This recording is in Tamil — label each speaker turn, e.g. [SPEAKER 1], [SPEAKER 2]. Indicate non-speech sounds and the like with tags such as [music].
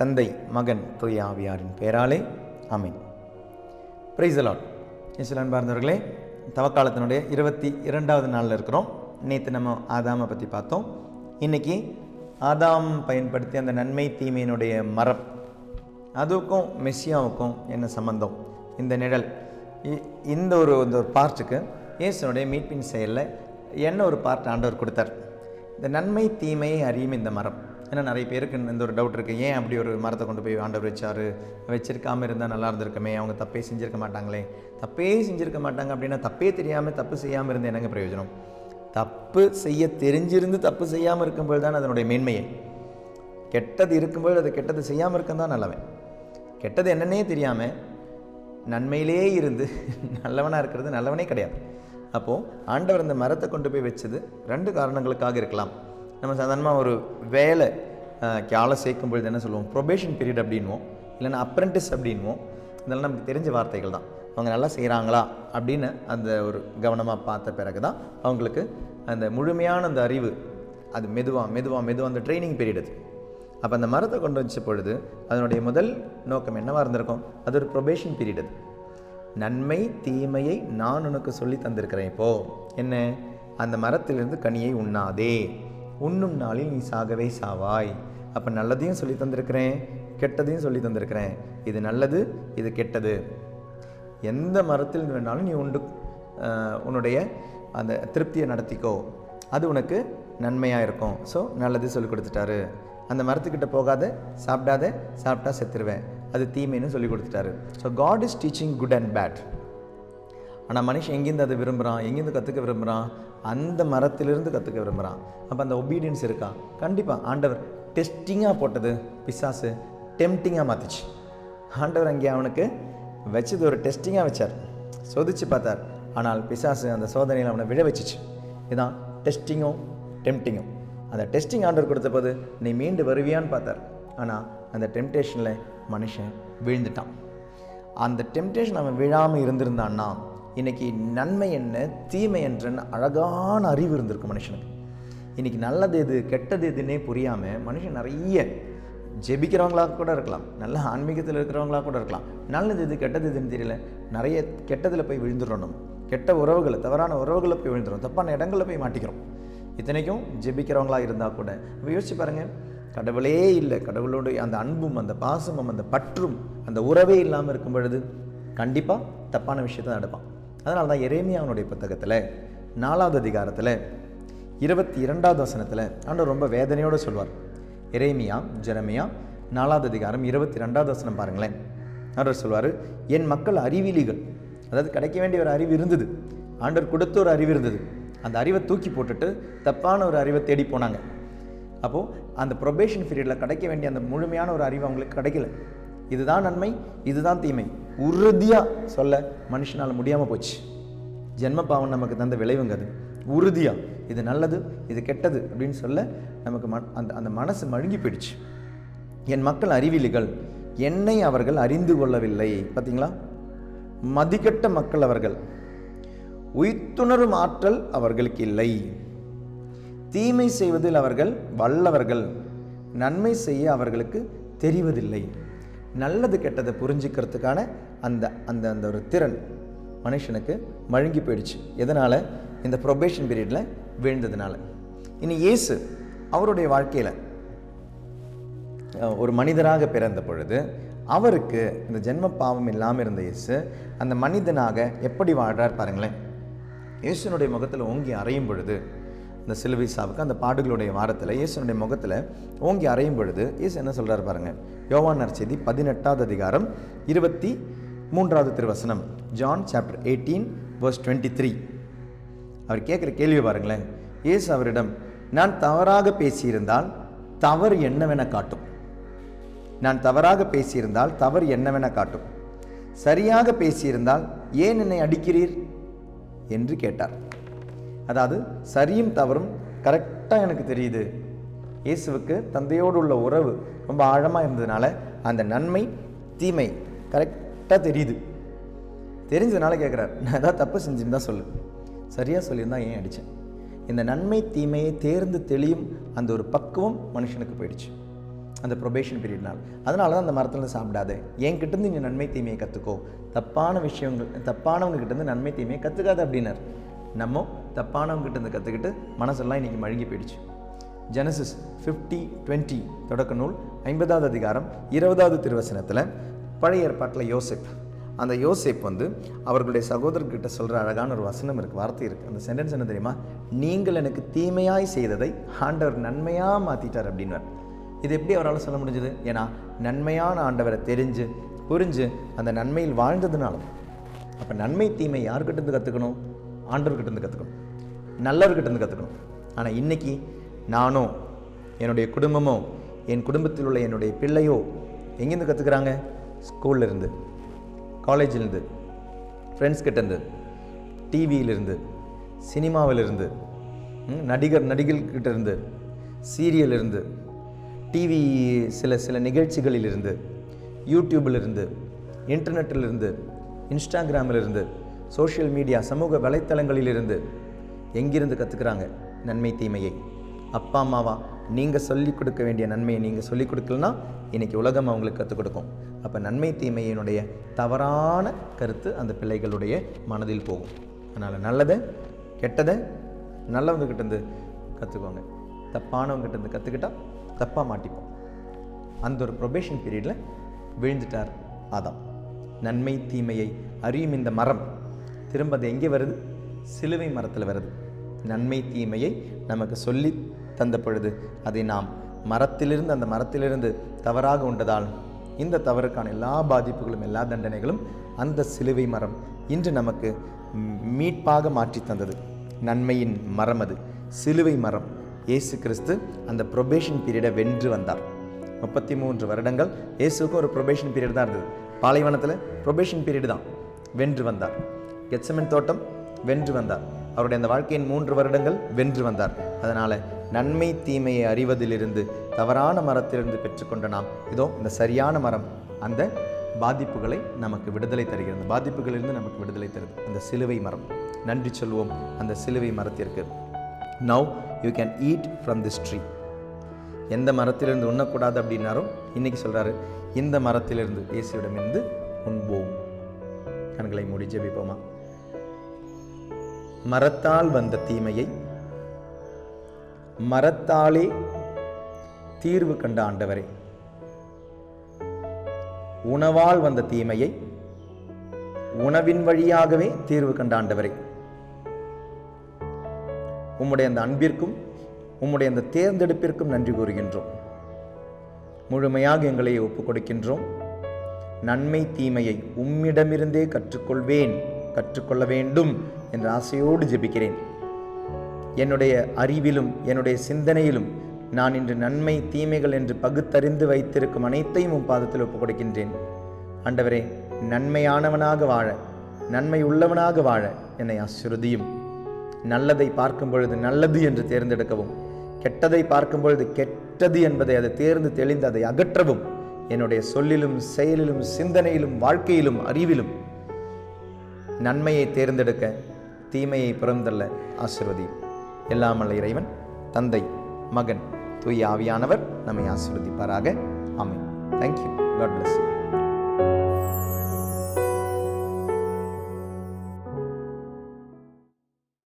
[SPEAKER 1] தந்தை மகன் தூய ஆவியாரின் பெயராலே அமீன் பிரைஸ் அலாட் பார்ந்தவர்களே தவக்காலத்தினுடைய இருபத்தி இரண்டாவது நாளில் இருக்கிறோம். நேற்று நம்ம ஆதாமை பற்றி பார்த்தோம். இன்னைக்கு ஆதாம் பயன்படுத்தி அந்த நன்மை தீமையினுடைய மரம் அதுக்கும் மெஸ்ஸியாவுக்கும் என்ன சம்பந்தம்? இந்த நிழல். இ- இந்த ஒரு இந்த ஒரு பார்ட்டுக்கு இயேசுனுடைய மீட்பின் செயலில் என்ன ஒரு பார்ட் ஆண்டவர் கொடுத்தார்? இந்த நன்மை தீமையை அறியும் இந்த மரம். ஏன்னா நிறைய பேருக்கு இந்த ஒரு டவுட் இருக்குது ஏன் அப்படி ஒரு மரத்தை கொண்டு போய் ஆண்டவர் வச்சாரு? வச்சிருக்காமல் இருந்தால் நல்லா இருந்திருக்குமே. அவங்க தப்பே செஞ்சுருக்க மாட்டாங்களே. தப்பே செஞ்சுருக்க மாட்டாங்க அப்படின்னா தப்பே தெரியாமல் தப்பு செய்யாமல் இருந்தால் என்னங்க பிரயோஜனம்? தப்பு செய்ய தெரிஞ்சிருந்து தப்பு செய்யாமல் இருக்கும்போது தான் அதனுடைய மேன்மையை. கெட்டது இருக்கும்போது அது கெட்டது செய்யாமல் இருக்கந்தான் நல்லவன். கெட்டது என்னன்னே தெரியாமல் நன்மையிலே இருந்து [laughs] நல்லவனாக இருக்கிறது நல்லவனே கிடையாது. அப்போது ஆண்டவர் அந்த மரத்தை கொண்டு போய் வச்சது ரெண்டு காரணங்களுக்காக இருக்கலாம். நம்ம சாதாரணமாக ஒரு வேலை ஆளை சேர்க்கும் பொழுது என்ன சொல்லுவோம்? ப்ரொபேஷன் பீரியட் அப்படின்வோம் இல்லைன்னா அப்ரெண்டிஸ் அப்படின்வோம் இதெல்லாம் நமக்கு தெரிஞ்ச வார்த்தைகள் தான். அவங்க நல்லா செய்கிறாங்களா அப்படின்னு அந்த ஒரு கவனமாக பார்த்த பிறகு தான் அவங்களுக்கு அந்த முழுமையான அந்த அறிவு அது மெதுவாக மெதுவாக மெதுவாக அந்த ட்ரைனிங் பீரியட் அது. அப்போ அந்த மரத்தை கொண்டு வச்ச பொழுது அதனுடைய முதல் நோக்கம் என்னவாக இருந்திருக்கும்? அது ஒரு ப்ரொபேஷன் பீரியட் அது. நன்மை தீமையை நான் உனக்கு சொல்லி தந்திருக்கிறேன் இப்போது என்ன? அந்த மரத்திலிருந்து கனியை உண்ணாதே. உண்ணும் நாளில் நீ சாகவே சாவாய். அப்போ நல்லதையும் சொல்லி தந்திருக்கிறேன் கெட்டதையும் சொல்லி தந்திருக்கிறேன். இது நல்லது இது கெட்டது. எந்த மரத்தில் வேணாலும் நீ உண்டு உன்னுடைய அந்த திருப்தியை நடத்திக்கோ. அது உனக்கு நன்மையாக இருக்கும். ஸோ நல்லது சொல்லி கொடுத்துட்டாரு. அந்த மரத்துக்கிட்ட போகாத சாப்பிடாத சாப்பிட்டா செத்துருவேன். அது தீமைன்னு சொல்லி கொடுத்துட்டாரு. So God is teaching good and bad ஆனால் மனுஷன் எங்கேருந்து அதை விரும்புகிறான் எங்கேருந்து கற்றுக்க விரும்புகிறான் அந்த மரத்திலிருந்து கற்றுக்க விரும்புகிறான் அப்போ அந்த ஒபீடியன்ஸ் இருக்கா? கண்டிப்பாக ஆண்டவர் டெஸ்டிங்காக போட்டது பிசாசு டெம்டிங்காக மாற்றுச்சு ஆண்டவர் அங்கே அவனுக்கு வச்சது ஒரு டெஸ்டிங்காக வச்சார். சோதிச்சு பார்த்தார். ஆனால் பிசாசு அந்த சோதனையில் அவனை விழ வச்சுச்சு. இதான் டெஸ்டிங்கும் டெம்டிங்கும் அந்த டெஸ்டிங் ஆண்டவர் கொடுத்த போது நீ மீண்டு வருவியான்னு பார்த்தார். ஆனால் அந்த டெம்டேஷனில் மனுஷன் விழுந்துட்டான். அந்த டெம்டேஷன் அவன் விழாமல் இருந்திருந்தான்னா இன்றைக்கி நன்மை என்ன தீமை என்றன்னு அழகான அறிவு இருந்திருக்கும் மனுஷனுக்கு. இன்றைக்கி நல்லது எது கெட்டது எதுன்னே புரியாமல் மனுஷன் நிறைய ஜெபிக்கிறவங்களா கூட இருக்கலாம் நல்ல ஆன்மீகத்தில் இருக்கிறவங்களா கூட இருக்கலாம். நல்லது எது கெட்டது எதுன்னு தெரியல. நிறைய கெட்டதில் போய் விழுந்துடணும் கெட்ட உறவுகளை தவறான உறவுகளை போய் விழுந்துடும் தப்பான இடங்களில் போய் மாட்டிக்கிறோம். இத்தனைக்கும் ஜெபிக்கிறவங்களா இருந்தால் கூட. இப்போ யோசிச்சு பாருங்கள் கடவுளே இல்லை. கடவுளோடைய அந்த அன்பும் அந்த பாசமும் அந்த பற்றும் அந்த உறவே இல்லாமல் இருக்கும் பொழுது கண்டிப்பாக தப்பான விஷயத்தை நடப்பான் அதனால தான் எரேமியாவுடைய புத்தகத்தில் நாலாவது அதிகாரத்தில் இருபத்தி இரண்டாவது வசனத்தில் ஆண்டவர் ரொம்ப வேதனையோடு சொல்வார். எரேமியா ஜெரமியா நாலாவது அதிகாரம் இருபத்தி ரெண்டாவது வசனம் பாருங்களேன். ஆண்டவர் சொல்வார் என் மக்கள் அறிவிலிகள் அதாவது கிடைக்க வேண்டிய ஒரு அறிவு இருந்தது. ஆண்டவர் கொடுத்த ஒரு அறிவு இருந்தது. அந்த அறிவை தூக்கி போட்டுட்டு தப்பான ஒரு அறிவை தேடி போனாங்க. அப்போது அந்த ப்ரொபேஷன் பீரியடில் கிடைக்க வேண்டிய அந்த முழுமையான ஒரு அறிவு அவங்களுக்கு கிடைக்கல. இதுதான் நன்மை இதுதான் தீமை. உறுதியாக சொல்ல மனுஷனால் முடியாமல் போச்சு. ஜென்ம பாவம் நமக்கு தந்த விளைவுங்க அது. உறுதியாக இது நல்லது இது கெட்டது அப்படின்னு சொல்ல நமக்கு ம அந்த அந்த மனசு மழுங்கி போயிடுச்சு. என் மக்கள் அறிவிலிகள் என்னை அவர்கள் அறிந்து கொள்ளவில்லை. பார்த்தீங்களா மதிக்கட்ட மக்கள் அவர்கள் உயிர்த்துணரும் ஆற்றல் அவர்களுக்கு இல்லை. தீமை செய்வதில் அவர்கள் வல்லவர்கள் நன்மை செய்ய அவர்களுக்கு தெரிவதில்லை. நல்லது கெட்டதை புரிஞ்சுக்கிறதுக்கான அந்த அந்த அந்த ஒரு திறன் மனுஷனுக்கு மழுங்கி போயிடுச்சு. எதனால்? இந்த ப்ரொபேஷன் பீரியடில் வீழ்ந்ததுனால. இனி இயேசு அவருடைய வாழ்க்கையில் ஒரு மனிதராக பிறந்த பொழுது அவருக்கு இந்த ஜென்ம பாவம் இல்லாமல் இருந்த இயேசு அந்த மனிதனாக எப்படி வாழ்றார் பாருங்களேன். இயேசுனுடைய முகத்தில் ஓங்கி அறையும் பொழுது இந்த சிலுவை சாவுக்கு அந்த பாடுகளுடைய வாரத்தில் இயேசுனுடைய முகத்தில் ஓங்கி அறையும் பொழுது இயேசு என்ன சொல்கிறார் பாருங்கள் யோவான் நற்செய்தி பதினெட்டாவது அதிகாரம் இருபத்தி மூன்றாவது திருவசனம் John chapter eighteen verse twenty three அவர் கேட்குற கேள்வி பாருங்களேன். இயேசு அவரிடம் நான் தவறாக பேசியிருந்தால் தவறு என்னவென காட்டும். நான் தவறாக பேசியிருந்தால் தவறு என்னவென காட்டும். சரியாக பேசியிருந்தால் ஏன் என்னை அடிக்கிறீர்? என்று கேட்டார். அதாவது சரியும் தவறும் கரெக்டாக எனக்கு தெரியுது. இயேசுவுக்கு தந்தையோடு உள்ள உறவு ரொம்ப ஆழமாக இருந்ததுனால அந்த நன்மை தீமை கரெக்டாக தெரியுது. தெரிஞ்சதுனால கேட்குறாரு நான் ஏதாவது தப்பு செஞ்சுருந்தா சொல்லு. சரியாக சொல்லியிருந்தா ஏன் அடித்தேன் இந்த நன்மை தீமையை தேர்ந்து தெளியும் அந்த ஒரு பக்குவம் மனுஷனுக்கு போயிடுச்சு. அந்த ப்ரொபேஷன் பீரியட்னால் அதனால தான் அந்த மரத்தில் சாப்பிடாத. என்கிட்டேருந்து நீங்கள் நீ நன்மை தீமையை கற்றுக்கோ தப்பான விஷயங்கள் தப்பானவங்ககிட்டேருந்து நன்மை தீமையை கற்றுக்காது அப்படின்னார். நம்ம தப்பானவங்க கிட்டேருந்து கற்றுக்கிட்டு மனசெல்லாம் இன்றைக்கி மழுங்கி போயிடுச்சு. ஜெனசிஸ் ஃபிஃப்டி டுவெண்ட்டி தொடக்க நூல் ஐம்பதாவது அதிகாரம் இருபதாவது திருவசனத்தில் பழைய ஏற்பாட்டில் யோசிப். அந்த யோசிப் வந்து அவர்களுடைய சகோதரர்கிட்ட சொல்கிற அழகான ஒரு வசனம் இருக்குது வார்த்தை இருக்குது அந்த சென்டென்ஸ் என்ன தெரியுமா? நீங்கள் எனக்கு தீமையாய் செய்ததை ஆண்டவர் நன்மையாக மாற்றிட்டார் அப்படின்வார் இது எப்படி அவரால் சொல்ல முடிஞ்சது? ஏன்னா நன்மையான ஆண்டவரை தெரிஞ்சு புரிஞ்சு அந்த நன்மையில் வாழ்ந்ததுனால அப்போ நன்மை தீமை யார்கிட்ட இருந்து கற்றுக்கணும் ஆண்டவர்கிட்ட இருந்து கற்றுக்கணும் நல்லவர்கிட்ட இருந்து கற்றுக்கணும் ஆனால் இன்னைக்கு நானோ என்னுடைய குடும்பமோ என் குடும்பத்தில் உள்ள என்னுடைய பிள்ளையோ எங்கேருந்து கற்றுக்குறாங்க ஸ்கூல்ல இருந்து காலேஜிலேருந்து ஃப்ரெண்ட்ஸ் கிட்டேருந்து டிவியிலிருந்து சினிமாவிலிருந்து நடிகர் நடிகர்கிட்ட இருந்து சீரியல் இருந்து டிவி சில சில நிகழ்ச்சிகளிலிருந்து யூடியூபிலிருந்து இன்டர்நெட்டிலிருந்து இன்ஸ்டாகிராமிலிருந்து சோஷியல் மீடியா சமூக வலைத்தளங்களிலிருந்து எங்கிருந்து கற்றுக்குறாங்க நன்மை தீமையை? அப்பா அம்மாவா நீங்கள் சொல்லிக் கொடுக்க வேண்டிய நன்மையை நீங்கள் சொல்லிக் கொடுக்கலனா இன்றைக்கி உலகம் அவங்களுக்கு கற்றுக் கொடுக்கும். அப்போ நன்மை தீமையினுடைய தவறான கருத்து அந்த பிள்ளைகளுடைய மனதில் போகும். அதனால் நல்லதை கெட்டதை நல்லவங்கக்கிட்டேருந்து கற்றுக்கோங்க தப்பானவங்க கிட்டேருந்து கற்றுக்கிட்டா தப்பாக மாட்டிப்போம். அந்த ஒரு ப்ரொபேஷன் பீரியடில் விழுந்துட்டார் ஆதாம். நன்மை தீமையை அறியும் இந்த மரம் திரும்ப அது எங்கே வருது? சிலுவை மரத்தில் வருது. நன்மை தீமையை நமக்கு சொல்லி தந்த பொழுது அதை நாம் மரத்திலிருந்து அந்த மரத்திலிருந்து தவறாக உண்டதால் இந்த தவறுக்கான எல்லா பாதிப்புகளும் எல்லா தண்டனைகளும் அந்த சிலுவை மரம் இன்று நமக்கு மீட்பாக மாற்றி தந்தது. நன்மையின் மரம் அது. சிலுவை மரம். இயேசு கிறிஸ்து அந்த ப்ரொபேஷன் பீரியடை வென்று வந்தார். முப்பத்தி மூன்று வருடங்கள் இயேசுக்கும் ஒரு ப்ரொபேஷன் பீரியட் தான் இருந்தது. பாலைவனத்தில் ப்ரொபேஷன் பீரியட் தான். வென்று வந்தார். கெட்சமன் தோட்டம் வென்று வந்தார். அவருடைய அந்த வாழ்க்கையின் மூன்று வருடங்கள் வென்று வந்தார். அதனால் நன்மை தீமையை அறிவதிலிருந்து தவறான மரத்திலிருந்து பெற்றுக்கொண்ட நாம் இதோ இந்த சரியான மரம் அந்த பாதிப்புகளை நமக்கு விடுதலை தருகிறது. பாதிப்புகளிலிருந்து நமக்கு விடுதலை தருது. அந்த சிலுவை மரம். நன்றி சொல்வோம். அந்த சிலுவை மரத்திற்கு. Now you can eat from this tree எந்த மரத்திலிருந்து உண்ணக்கூடாது அப்படின்னாரோ இன்னைக்கு சொல்கிறாரு இந்த மரத்திலிருந்து இயேசுவிடமிருந்து உண்போம். கண்களை மூடி ஜெபிப்போமா? மரத்தால் வந்த தீமையை மரத்தாலே தீர்வு கண்ட ஆண்டவரே. உணவால் வந்த தீமையை உணவின் வழியாகவே தீர்வு கண்ட ஆண்டவரே. உம்முடைய அந்த அன்பிற்கும் உம்முடைய அந்த தேர்ந்தெடுப்பிற்கும் நன்றி கூறுகின்றோம். முழுமையாக எங்களை ஒப்புக் கொடுக்கின்றோம். நன்மை தீமையை உம்மிடமிருந்தே கற்றுக்கொள்வேன் கற்றுக்கொள்ள வேண்டும். என்ற ஆசையோடு ஜெபிக்கிறேன். என்னுடைய அறிவிலும் என்னுடைய சிந்தனையிலும் நான் இன்று நன்மை தீமைகள் என்று பகுத்தறிந்து வைத்திருக்கும் அனைத்தையும் உன் பாதத்தில் ஒப்புக் கொடுக்கின்றேன். ஆண்டவரே நன்மையானவனாக வாழ நன்மை உள்ளவனாக வாழ என்னை ஆசிர்வதியும். நல்லதை பார்க்கும் பொழுது நல்லது என்று தேர்ந்தெடுக்கவும் கெட்டதை பார்க்கும் பொழுது கெட்டது என்பதை அதை தேர்ந்து தெளிந்து அதை அகற்றவும் என்னுடைய சொல்லிலும் செயலிலும் சிந்தனையிலும் வாழ்க்கையிலும் அறிவிலும் நன்மையை தேர்ந்தெடுக்க தீமையை பிறந்தல்ல. ஆசிர்வதி. எல்லாமல்ல இறைவன் தந்தை மகன் தூய் ஆவியானவர் நம்மை ஆசிர்வதிப்பாராக. ஆமென். Thank you God bless you.